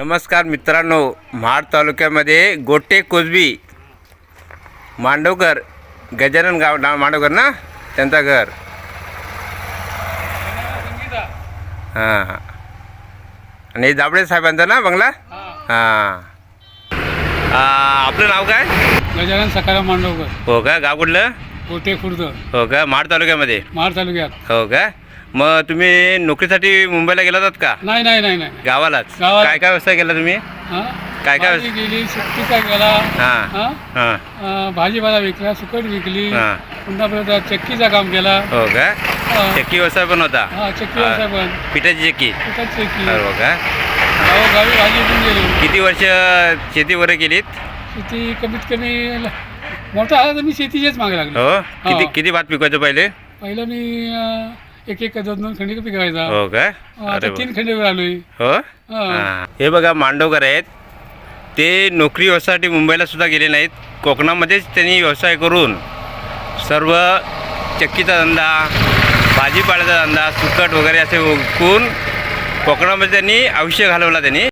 नमस्कार मित्रांनो महाड तालुक्यामध्ये गोटे कोजबी मांडवकर गजानन गाव नाव मांडवकर ना? त्यांचं घर. हां. हां आणि जाबळे साहेबांचा ना बंगला? हां. आपलं नाव काय? गजानन सकाराम मांडवकर. हो का? गाव कुठलं? कोटे खुर्द. हो का? महाड तालुक्यामध्ये? महाड तालुक्यात. हो का? मग तुम्ही नोकरीसाठी मुंबईला गेला होतात का? नाही नाही नाही नाही. गावालाच? गावाला. काय काय व्यवसाय केला तुम्ही? हा? काय काय भाजी गेली सुट्टीचा गेला हां हा? हां. अं, भाजीपाला विकला सुकट विकली. हां. पुन्हा परत चक्कीचं काम केला. हो का? हा. चक्की व्यवसाय पण होता? हा चक्की व्यवसाय पण. पिठाची चक्की? पिठाची चक्की. हो का? गावोगावी भाजी घेऊन गेली. किती वर्ष शेती वगैरे केलीत? शेती कमीत कमी ल- मोठा आला तर मी शेतीचेच मागे लागलो. हो? किती हा. किती भात पिकवायचं पहिले? पहिलं मी अं, एक एक दोन दोन खंडी पिकायचा हो का? आता अरे वा. तीन खंडीवर आलोय. हो? हा. हां. हे बघा मांडवकर आहेत. ते नोकरी व्यवसायासाठी मुंबईला सुद्धा गेले नाहीत. कोकणामध्येच त्यांनी व्यवसाय करून सर्व चक्कीचा धंदा भाजीपाल्याचा धंदा सुकट वगैरे असे विकून कोकणामध्ये त्यांनी आयुष्य घालवला त्यांनी.